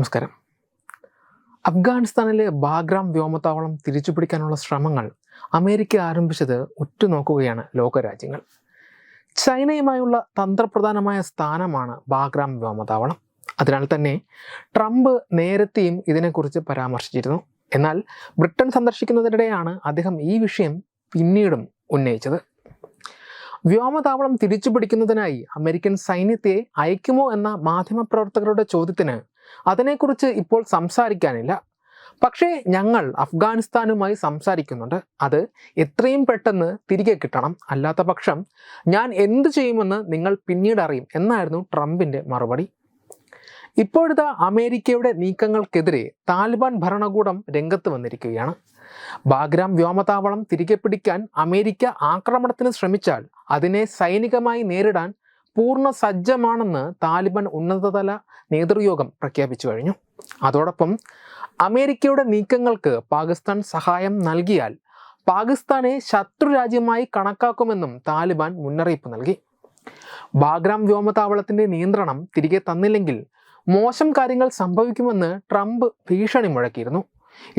നമസ്കാരം. അഫ്ഗാനിസ്ഥാനിലെ ബാഗ്രാം വ്യോമത്താവളം തിരിച്ചുപിടിക്കാനുള്ള ശ്രമങ്ങൾ അമേരിക്ക ആരംഭിച്ചത് ഉറ്റുനോക്കുകയാണ് ലോകരാജ്യങ്ങൾ. ചൈനയുമായുള്ള തന്ത്രപ്രധാനമായ സ്ഥാനമാണ് ബാഗ്രാം വ്യോമത്താവളം. അതിനാൽ തന്നെ ട്രംപ് നേരത്തെയും ഇതിനെക്കുറിച്ച് പരാമർശിച്ചിരുന്നു. എന്നാൽ ബ്രിട്ടൻ സന്ദർശിക്കുന്നതിനിടെയാണ് അദ്ദേഹം ഈ വിഷയം പിന്നീടും ഉന്നയിച്ചത്. വ്യോമതാവളം തിരിച്ചുപിടിക്കുന്നതിനായി അമേരിക്കൻ സൈന്യത്തെ അയക്കുമോ എന്ന മാധ്യമപ്രവർത്തകരുടെ ചോദ്യത്തിന് അതിനെക്കുറിച്ച് ഇപ്പോൾ സംസാരിക്കാനില്ല. പക്ഷേ ഞങ്ങൾ അഫ്ഗാനിസ്ഥാനുമായി സംസാരിക്കുന്നുണ്ട്. അത് എത്രയും പെട്ടെന്ന് തിരികെ കിട്ടണം. അല്ലാത്ത പക്ഷം ഞാൻ എന്തു ചെയ്യുമെന്ന് നിങ്ങൾ പിന്നീട് അറിയും എന്നായിരുന്നു ട്രംപിന്റെ മറുപടി. ഇപ്പോഴത്തെ അമേരിക്കയുടെ നീക്കങ്ങൾക്കെതിരെ താലിബാൻ ഭരണകൂടം രംഗത്ത് വന്നിരിക്കുകയാണ്. ബാഗ്രാം വ്യോമതാവളം തിരികെ പിടിക്കാൻ അമേരിക്ക ആക്രമണത്തിന് ശ്രമിച്ചാൽ അതിനെ സൈനികമായി നേരിടാൻ പൂർണ സജ്ജമാണെന്ന് താലിബാൻ ഉന്നതതല നേതൃയോഗം പ്രഖ്യാപിച്ചു കഴിഞ്ഞു. അതോടൊപ്പം അമേരിക്കയുടെ നീക്കങ്ങൾക്ക് പാകിസ്ഥാൻ സഹായം നൽകിയാൽ പാകിസ്ഥാനെ ശത്രു രാജ്യമായി കണക്കാക്കുമെന്നും താലിബാൻ മുന്നറിയിപ്പ് നൽകി. ബാഗ്രാം വ്യോമതാവളത്തിന്റെ നിയന്ത്രണം തിരികെ തന്നില്ലെങ്കിൽ മോശം കാര്യങ്ങൾ സംഭവിക്കുമെന്ന് ട്രംപ് ഭീഷണി മുഴക്കിയിരുന്നു.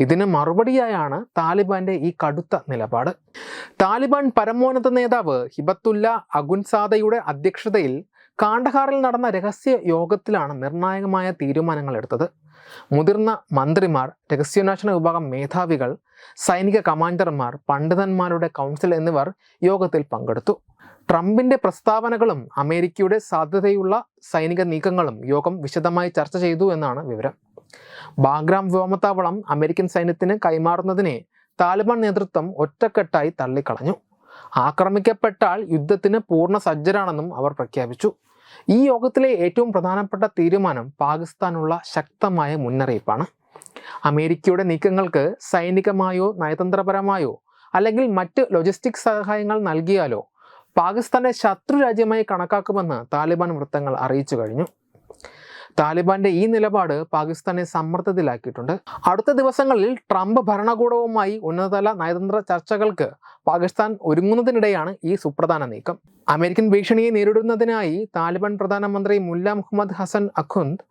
ഇതിന് മറുപടിയായാണ് താലിബാന്റെ ഈ കടുത്ത നിലപാട്. താലിബാൻ പരമോന്നത നേതാവ് ഹിബത്തുല്ല അഗുൻസാദയുടെ അധ്യക്ഷതയിൽ കാണ്ഡഹാറിൽ നടന്ന രഹസ്യ യോഗത്തിലാണ് നിർണായകമായ തീരുമാനങ്ങൾ എടുത്തത്. മുതിർന്ന മന്ത്രിമാർ രഹസ്യാന്വേഷണ വിഭാഗം മേധാവികൾ സൈനിക കമാൻഡർമാർ പണ്ഡിതന്മാരുടെ കൗൺസിൽ എന്നിവർ യോഗത്തിൽ പങ്കെടുത്തു. ട്രംപിന്റെ പ്രസ്താവനകളും അമേരിക്കയുടെ സാധ്യതയുള്ള സൈനിക നീക്കങ്ങളും യോഗം വിശദമായി ചർച്ച ചെയ്തു എന്നാണ് വിവരം. ബാഗ്രാം വ്യോമത്താവളം അമേരിക്കൻ സൈന്യത്തിന് കൈമാറുന്നതിനെ താലിബാൻ നേതൃത്വം ഒറ്റക്കെട്ടായി തള്ളിക്കളഞ്ഞു. ആക്രമിക്കപ്പെട്ടാൽ യുദ്ധത്തിന് പൂർണ സജ്ജരാണെന്നും അവർ പ്രഖ്യാപിച്ചു. ഈ യോഗത്തിലെ ഏറ്റവും പ്രധാനപ്പെട്ട തീരുമാനം പാകിസ്ഥാനുള്ള ശക്തമായ മുന്നറിയിപ്പാണ്. അമേരിക്കയുടെ നീക്കങ്ങൾക്ക് സൈനികമായോ നയതന്ത്രപരമായോ അല്ലെങ്കിൽ മറ്റ് ലോജിസ്റ്റിക് സഹായങ്ങൾ നൽകിയാലോ പാകിസ്ഥാനെ ശത്രു രാജ്യമായി കണക്കാക്കുമെന്ന് താലിബാൻ വൃത്തങ്ങൾ അറിയിച്ചു കഴിഞ്ഞു. താലിബാന്റെ ഈ നിലപാട് പാകിസ്ഥാനെ സമ്മർദ്ദത്തിലാക്കിയിട്ടുണ്ട്. അടുത്ത ദിവസങ്ങളിൽ ട്രംപ് ഭരണകൂടവുമായി ഉന്നതതല നയതന്ത്ര ചർച്ചകൾക്ക് പാകിസ്ഥാൻ ഒരുങ്ങുന്നതിനിടെയാണ് ഈ സുപ്രധാന നീക്കം. അമേരിക്കൻ ഭീഷണിയെ നേരിടുന്നതിനായി താലിബാൻ പ്രധാനമന്ത്രി മുല്ല മുഹമ്മദ് ഹസൻ അഖുന്ദ്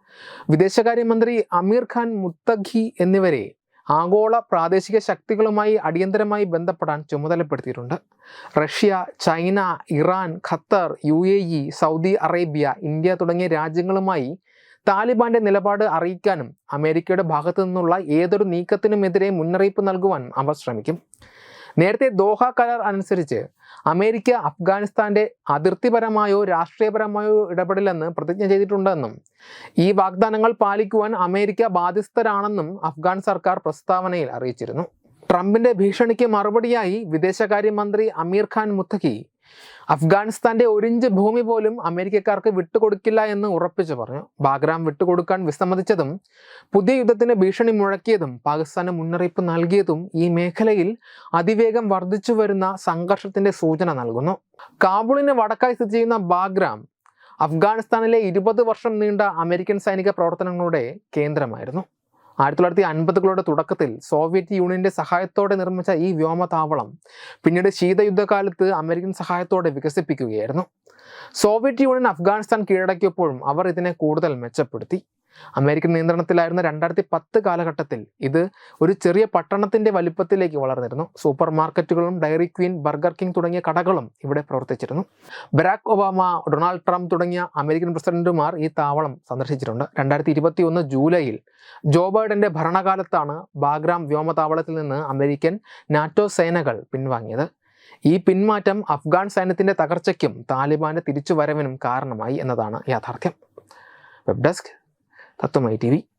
വിദേശകാര്യമന്ത്രി അമീർ ഖാൻ മുത്തഖി എന്നിവരെ ആഗോള പ്രാദേശിക ശക്തികളുമായി അടിയന്തരമായി ബന്ധപ്പെടാൻ ചുമതലപ്പെടുത്തിയിട്ടുണ്ട്. റഷ്യ ചൈന ഇറാൻ ഖത്തർ യു സൗദി അറേബ്യ ഇന്ത്യ തുടങ്ങിയ രാജ്യങ്ങളുമായി താലിബാന്റെ നിലപാട് അറിയിക്കാനും അമേരിക്കയുടെ ഭാഗത്തു നിന്നുള്ള ഏതൊരു നീക്കത്തിനുമെതിരെ മുന്നറിയിപ്പ് നൽകുവാൻ അവർ ശ്രമിക്കും. നേരത്തെ ദോഹ കരാർ അനുസരിച്ച് അമേരിക്ക അഫ്ഗാനിസ്ഥാന്റെ അതിർത്തിപരമായോ രാഷ്ട്രീയപരമായോ ഇടപെടില്ലെന്ന് പ്രതിജ്ഞ ചെയ്തിട്ടുണ്ടെന്നും ഈ വാഗ്ദാനങ്ങൾ പാലിക്കുവാൻ അമേരിക്ക ബാധ്യസ്ഥരാണെന്നും അഫ്ഗാൻ സർക്കാർ പ്രസ്താവനയിൽ അറിയിച്ചിരുന്നു. ട്രംപിന്റെ ഭീഷണിക്ക് മറുപടിയായി വിദേശകാര്യമന്ത്രി അമീർ ഖാൻ മുത്തഖി അഫ്ഗാനിസ്ഥാന്റെ ഒരിഞ്ച് ഭൂമി പോലും അമേരിക്കക്കാർക്ക് വിട്ടുകൊടുക്കില്ല എന്ന് ഉറപ്പിച്ചു പറഞ്ഞു. ബാഗ്രാം വിട്ടുകൊടുക്കാൻ വിസമ്മതിച്ചതും പുതിയ യുദ്ധത്തിന് ഭീഷണി മുഴക്കിയതും പാകിസ്ഥാന് മുന്നറിയിപ്പ് നൽകിയതും ഈ മേഖലയിൽ അതിവേഗം വർദ്ധിച്ചു വരുന്ന സംഘർഷത്തിന്റെ സൂചന നൽകുന്നു. കാബൂളിന് വടക്കായി സ്ഥിതി ചെയ്യുന്ന ബാഗ്രാം അഫ്ഗാനിസ്ഥാനിലെ ഇരുപത് വർഷം നീണ്ട അമേരിക്കൻ സൈനിക പ്രവർത്തനങ്ങളുടെ കേന്ദ്രമായിരുന്നു. ആയിരത്തി തൊള്ളായിരത്തി അൻപതുകളുടെ തുടക്കത്തിൽ സോവിയറ്റ് യൂണിയന്റെ സഹായത്തോടെ നിർമ്മിച്ച ഈ വ്യോമതാവളം പിന്നീട് ശീതയുദ്ധകാലത്ത് അമേരിക്കൻ സഹായത്തോടെ വികസിപ്പിക്കുകയായിരുന്നു. സോവിയറ്റ് യൂണിയൻ അഫ്ഗാനിസ്ഥാൻ കീഴടക്കിയപ്പോഴും അവർ ഇതിനെ കൂടുതൽ മെച്ചപ്പെടുത്തി. അമേരിക്കൻ നിയന്ത്രണത്തിലായിരുന്ന രണ്ടായിരത്തി പത്ത് കാലഘട്ടത്തിൽ ഇത് ഒരു ചെറിയ പട്ടണത്തിന്റെ വലിപ്പത്തിലേക്ക് വളർന്നിരുന്നു. സൂപ്പർ മാർക്കറ്റുകളും ഡയറി ക്വീൻ ബർഗർ കിങ് തുടങ്ങിയ കടകളും ഇവിടെ പ്രവർത്തിച്ചിരുന്നു. ബരാക് ഒബാമ ഡൊണാൾഡ് ട്രംപ് തുടങ്ങിയ അമേരിക്കൻ പ്രസിഡന്റുമാർ ഈ താവളം സന്ദർശിച്ചിട്ടുണ്ട്. രണ്ടായിരത്തി ഇരുപത്തി ഒന്ന് ജൂലൈയിൽ ജോ ബൈഡന്റെ ഭരണകാലത്താണ് ബാഗ്രാം വ്യോമതാവളത്തിൽ നിന്ന് അമേരിക്കൻ നാറ്റോ സേനകൾ പിൻവാങ്ങിയത്. ഈ പിന്മാറ്റം അഫ്ഗാൻ സൈന്യത്തിന്റെ തകർച്ചയ്ക്കും താലിബാന്റെ തിരിച്ചുവരവിനും കാരണമായി എന്നതാണ് യാഥാർത്ഥ്യം. Web desk 他都没地理。